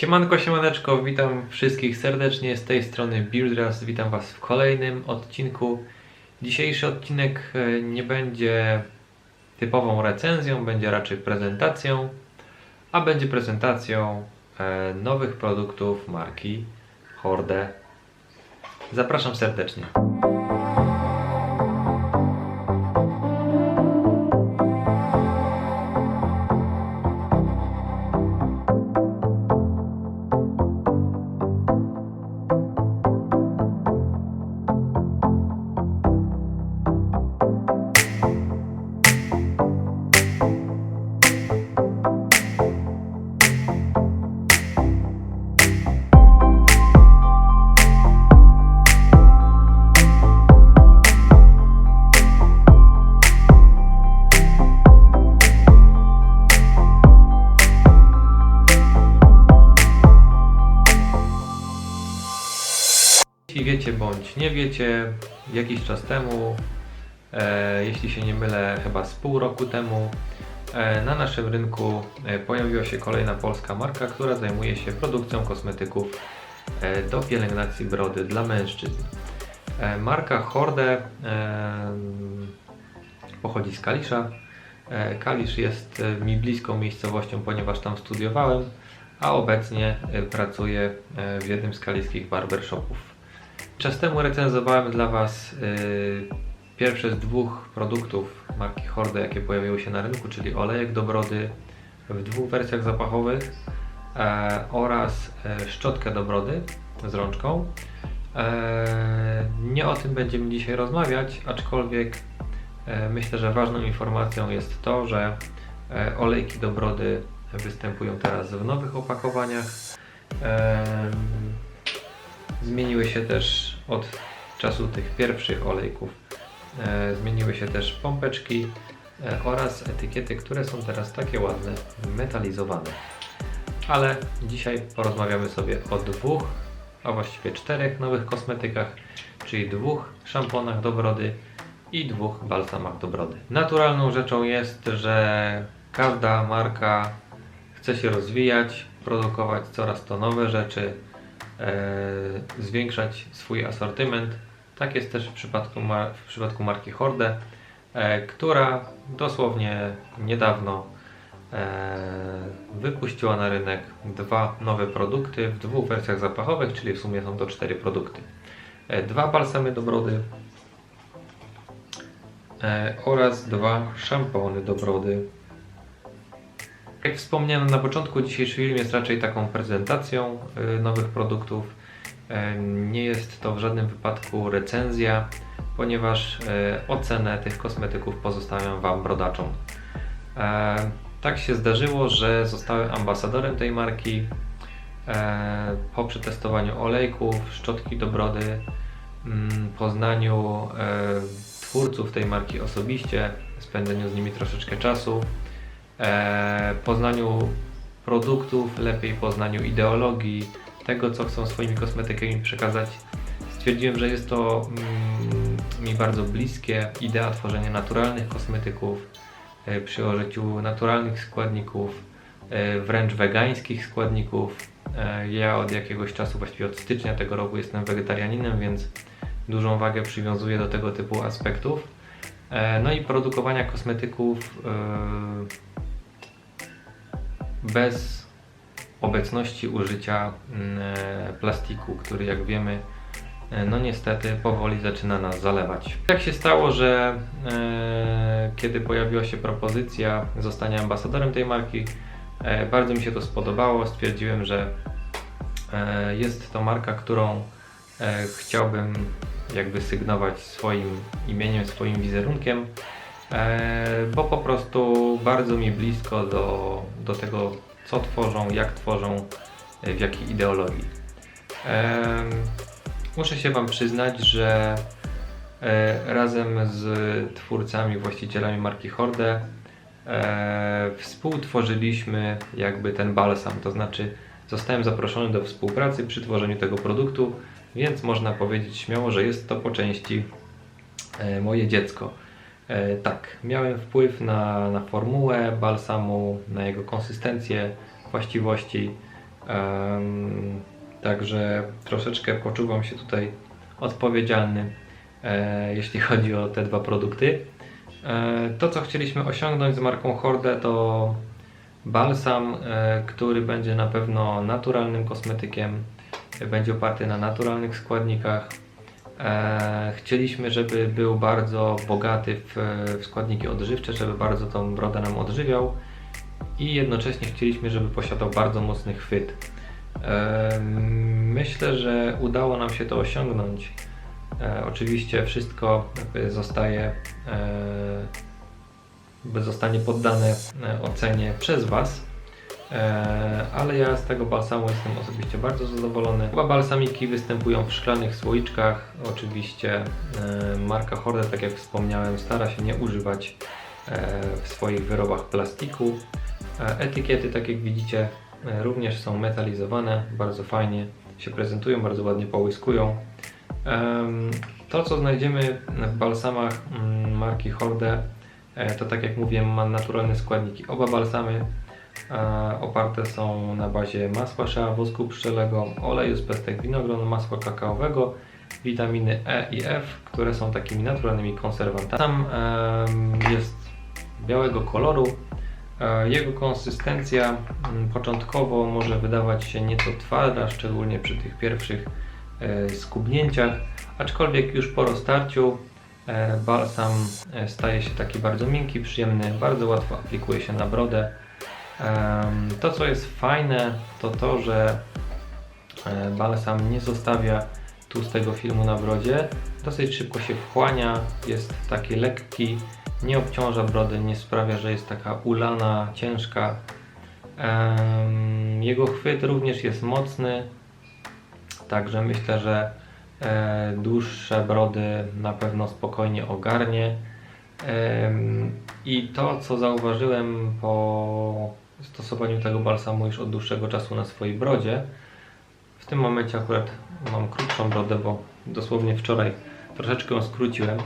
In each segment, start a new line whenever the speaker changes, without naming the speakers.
Siemanko, siemaneczko, witam wszystkich serdecznie z tej strony Buildras, witam Was w kolejnym odcinku. Dzisiejszy odcinek e, nie będzie typową recenzją, będzie raczej prezentacją, a będzie prezentacją e, nowych produktów marki Horde. Zapraszam serdecznie. Wiecie bądź nie wiecie, jakiś czas temu, e, jeśli się nie mylę, chyba z pół roku temu, e, na naszym rynku e, pojawiła się kolejna polska marka, która zajmuje się produkcją kosmetyków e, do pielęgnacji brody dla mężczyzn. E, marka Horde e, pochodzi z Kalisza. E, Kalisz jest e, mi bliską miejscowością, ponieważ tam studiowałem, a obecnie e, pracuję w jednym z kaliskich barbershopów. Czas temu recenzowałem dla Was y, pierwsze z dwóch produktów marki Horde, jakie pojawiły się na rynku, czyli olejek do brody w dwóch wersjach zapachowych e, oraz e, szczotkę do brody z rączką. E, nie o tym będziemy dzisiaj rozmawiać, aczkolwiek myślę, że ważną informacją jest to, że olejki do brody występują teraz w nowych opakowaniach. Zmieniły się też od czasu tych pierwszych olejków. E, zmieniły się też pompeczki e, oraz etykiety, które są teraz takie ładne, metalizowane. Ale dzisiaj porozmawiamy sobie o dwóch, a właściwie czterech nowych kosmetykach, czyli dwóch szamponach do brody i dwóch balsamach do brody. Naturalną rzeczą jest, że każda marka chce się rozwijać, produkować coraz to nowe rzeczy, zwiększać swój asortyment. Tak jest też w przypadku, w przypadku marki Horde, e, która dosłownie niedawno e, wypuściła na rynek dwa nowe produkty w dwóch wersjach zapachowych, czyli w sumie są to cztery produkty. E, dwa balsamy do brody e, oraz dwa szampony do brody. Jak wspomniałem na początku, dzisiejszy film jest raczej taką prezentacją y, nowych produktów. Em, Nie jest to w żadnym wypadku recenzja, ponieważ e, ocenę tych kosmetyków pozostawiam Wam brodaczom. E, Tak się zdarzyło, że zostałem ambasadorem tej marki e, po przetestowaniu olejków, szczotki do brody, mm, poznaniu e, twórców tej marki osobiście, spędzeniu z nimi troszeczkę czasu e, poznaniu produktów, lepiej poznaniu ideologii, tego co chcą swoimi kosmetykami przekazać. Stwierdziłem, że jest to mm, mi bardzo bliskie idea tworzenia naturalnych kosmetyków e, przy użyciu naturalnych składników, e, wręcz wegańskich składników. E, ja od jakiegoś czasu, właściwie od stycznia tego roku jestem wegetarianinem, więc dużą wagę przywiązuję do tego typu aspektów. E, No i produkowania kosmetyków e, bez obecności użycia mm, e, plastiku, który jak wiemy, e, no niestety powoli zaczyna nas zalewać. Tak się stało, że e, kiedy pojawiła się propozycja zostania ambasadorem tej marki, e, bardzo mi się to spodobało. Stwierdziłem, że e, jest to marka, którą e, chciałbym jakby sygnować swoim imieniem, swoim wizerunkiem, bo po prostu bardzo mi blisko do, do tego, co tworzą, jak tworzą, e, w jakiej ideologii. Em, Muszę się Wam przyznać, że e, razem z twórcami, właścicielami marki Horde e, współtworzyliśmy jakby ten balsam, to znaczy zostałem zaproszony do współpracy przy tworzeniu tego produktu, więc można powiedzieć śmiało, że jest to po części e, moje dziecko. E, tak, miałem wpływ na, na formułę balsamu, na jego konsystencję, właściwości. Em, Także troszeczkę poczuwam się tutaj odpowiedzialny, e, jeśli chodzi o te dwa produkty. E, To, co chcieliśmy osiągnąć z marką Horde, to balsam, e, który będzie na pewno naturalnym kosmetykiem, będzie oparty na naturalnych składnikach. E, Chcieliśmy, żeby był bardzo bogaty w, w składniki odżywcze, żeby bardzo tą brodę nam odżywiał i jednocześnie chcieliśmy, żeby posiadał bardzo mocny chwyt. E, Myślę, że udało nam się to osiągnąć. E, Oczywiście wszystko zostaje, zostanie poddane ocenie przez Was. E, Ale ja z tego balsamu jestem osobiście bardzo zadowolony. Oba balsamiki występują w szklanych słoiczkach. Oczywiście e, marka Horde, tak jak wspomniałem, stara się nie używać e, w swoich wyrobach plastiku. Etykiety, tak jak widzicie, również są metalizowane, bardzo fajnie się prezentują, bardzo ładnie połyskują. To, co znajdziemy w balsamach mm, marki Horde, to tak jak mówiłem, ma naturalne składniki. Oba balsamy oparte są na bazie masła szea, wosku pszczelego, oleju z pestek winogron, masła kakaowego, witaminy E i F, które są takimi naturalnymi konserwantami. Sam jest białego koloru. E, Jego konsystencja mm, początkowo może wydawać się nieco twarda, szczególnie przy tych pierwszych e, skubnięciach, aczkolwiek już po roztarciu e, balsam e, staje się taki bardzo miękki, przyjemny, bardzo łatwo aplikuje się na brodę. To co jest fajne to to, że e, balsam nie zostawia tłustego filmu na brodzie, dosyć szybko się wchłania, jest taki lekki, nie obciąża brody, nie sprawia, że jest taka ulana, ciężka. Jego chwyt również jest mocny, także myślę, że e, dłuższe brody na pewno spokojnie ogarnie. I to, co zauważyłem po stosowaniu tego balsamu już od dłuższego czasu na swojej brodzie, w tym momencie akurat mam krótszą brodę, bo dosłownie wczoraj troszeczkę ją skróciłem,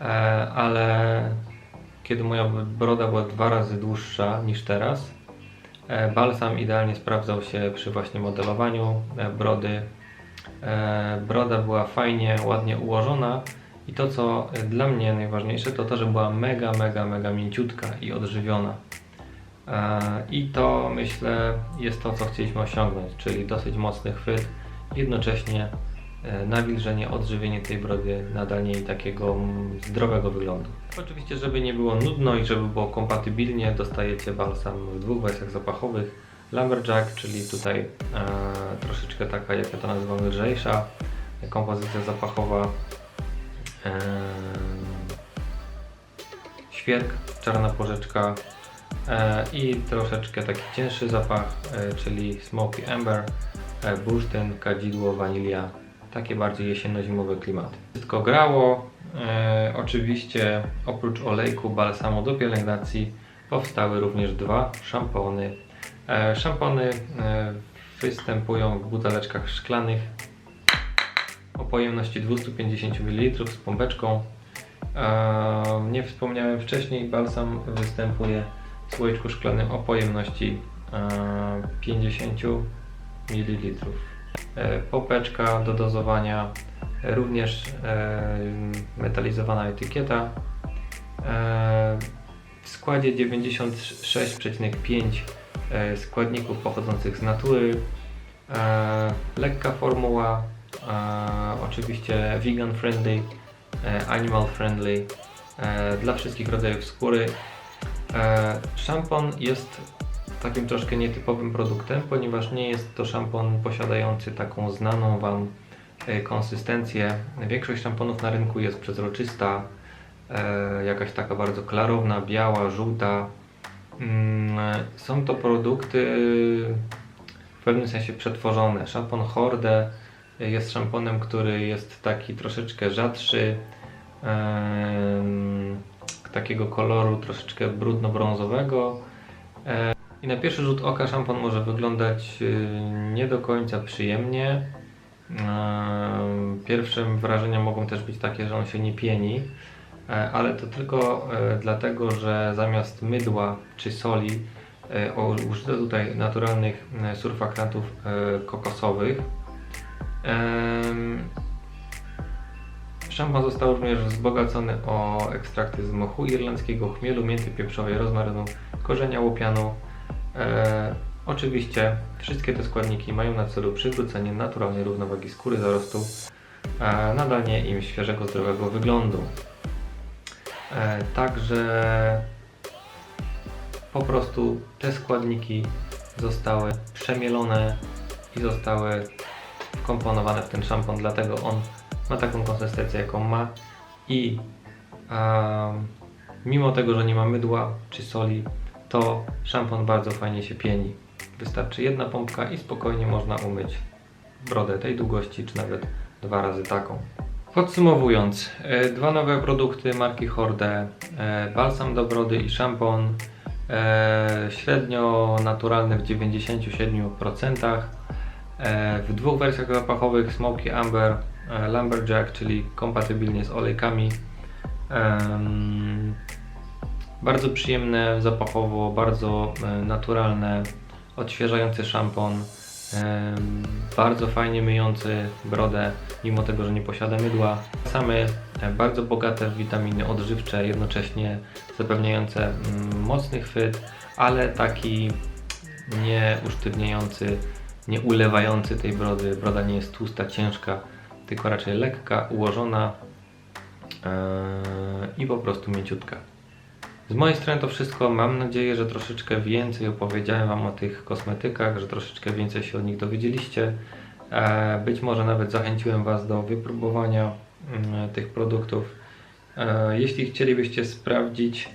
e, ale kiedy moja broda była dwa razy dłuższa niż teraz, e, balsam idealnie sprawdzał się przy właśnie modelowaniu e, brody. Broda była fajnie, ładnie ułożona i to co dla mnie najważniejsze to to, że była mega, mega, mega mięciutka i odżywiona. E, I to myślę jest to, co chcieliśmy osiągnąć, czyli dosyć mocny chwyt, jednocześnie e, nawilżenie, odżywienie tej brody, nadanie jej takiego zdrowego wyglądu. Oczywiście, żeby nie było nudno i żeby było kompatybilnie, dostajecie balsam w dwóch wersjach zapachowych. Lumberjack, czyli tutaj e, troszeczkę taka, jak ja to nazywam, lżejsza kompozycja zapachowa. E, świerk, czarna porzeczka i troszeczkę taki cięższy zapach, e, czyli smoky amber, e, bursztyn, kadzidło, wanilia. Takie bardziej jesienno-zimowe klimaty. Wszystko grało. E, oczywiście oprócz olejku balsamu do pielęgnacji powstały również dwa szampony. E, szampony e, występują w buteleczkach szklanych o pojemności 250 ml z pompeczką. E, Nie wspomniałem wcześniej, balsam występuje słoiczku szklanym o pojemności e, 50 ml. E, Popeczka do dozowania, e, również e, metalizowana etykieta. E, W składzie 96,5 e, składników pochodzących z natury. E, Lekka formuła, e, oczywiście vegan friendly, e, animal friendly, e, dla wszystkich rodzajów skóry. E, Szampon jest takim troszkę nietypowym produktem, ponieważ nie jest to szampon posiadający taką znaną Wam e, konsystencję. Większość szamponów na rynku jest przezroczysta, e, jakaś taka bardzo klarowna, biała, żółta. Mm, Są to produkty w pewnym sensie przetworzone. Szampon Horde jest szamponem, który jest taki troszeczkę rzadszy, takiego koloru troszeczkę brudno-brązowego. E, I na pierwszy rzut oka szampon może wyglądać y, nie do końca przyjemnie. Em, Pierwszym wrażeniem mogą też być takie, że on się nie pieni, e, ale to tylko e, dlatego, że zamiast mydła czy soli E, Użyto tutaj naturalnych e, surfaktantów e, kokosowych. Em, Szampon został również wzbogacony o ekstrakty z mochu irlandzkiego, chmielu, mięty pieprzowej, rozmarynu, korzenia łopianu. E, oczywiście wszystkie te składniki mają na celu przywrócenie naturalnej równowagi skóry zarostu, e, nadanie im świeżego, zdrowego wyglądu. E, także po prostu te składniki zostały przemielone i zostały wkomponowane w ten szampon, dlatego on ma taką konsystencję, jaką ma i mimo tego, że nie ma mydła czy soli, to szampon bardzo fajnie się pieni. Wystarczy jedna pompka i spokojnie można umyć brodę tej długości, czy nawet dwa razy taką. Podsumowując, e, dwa nowe produkty marki Horde, e, balsam do brody i szampon, e, średnio naturalny w 97%, e, w dwóch wersjach zapachowych Smoky Amber, Lumberjack, czyli kompatybilnie z olejkami. Bardzo przyjemne zapachowo, bardzo e, naturalne, odświeżający szampon, bardzo fajnie myjący brodę, mimo tego, że nie posiada mydła. Same e, bardzo bogate w witaminy odżywcze, jednocześnie zapewniające mm, mocny chwyt, ale taki nie usztywniający, nie ulewający tej brody. Broda nie jest tłusta, ciężka, tylko raczej lekka, ułożona e, i po prostu mięciutka. Z mojej strony to wszystko. Mam nadzieję, że troszeczkę więcej opowiedziałem Wam o tych kosmetykach, że troszeczkę więcej się o nich dowiedzieliście. E, Być może nawet zachęciłem Was do wypróbowania mm, tych produktów. E, Jeśli chcielibyście sprawdzić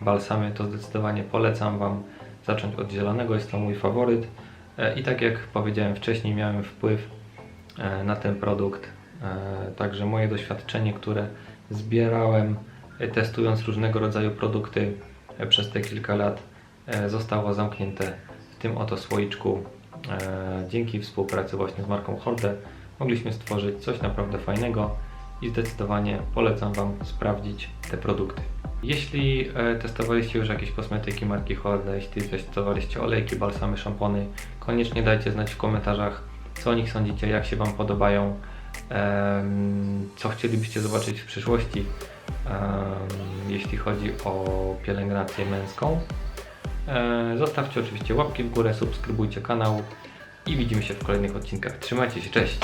balsamy, to zdecydowanie polecam Wam zacząć od zielonego. Jest to mój faworyt. I tak jak powiedziałem wcześniej, miałem wpływ na ten produkt. E, Także moje doświadczenie, które zbierałem e, testując różnego rodzaju produkty e, przez te kilka lat, e, zostało zamknięte w tym oto słoiczku. E, Dzięki współpracy właśnie z marką Horde mogliśmy stworzyć coś naprawdę fajnego i zdecydowanie polecam Wam sprawdzić te produkty. Jeśli e, testowaliście już jakieś kosmetyki marki Horde, jeśli testowaliście olejki, balsamy, szampony, koniecznie dajcie znać w komentarzach, co o nich sądzicie, jak się Wam podobają, co chcielibyście zobaczyć w przyszłości, jeśli chodzi o pielęgnację męską. E, Zostawcie oczywiście łapki w górę, subskrybujcie kanał i widzimy się w kolejnych odcinkach. Trzymajcie się, cześć!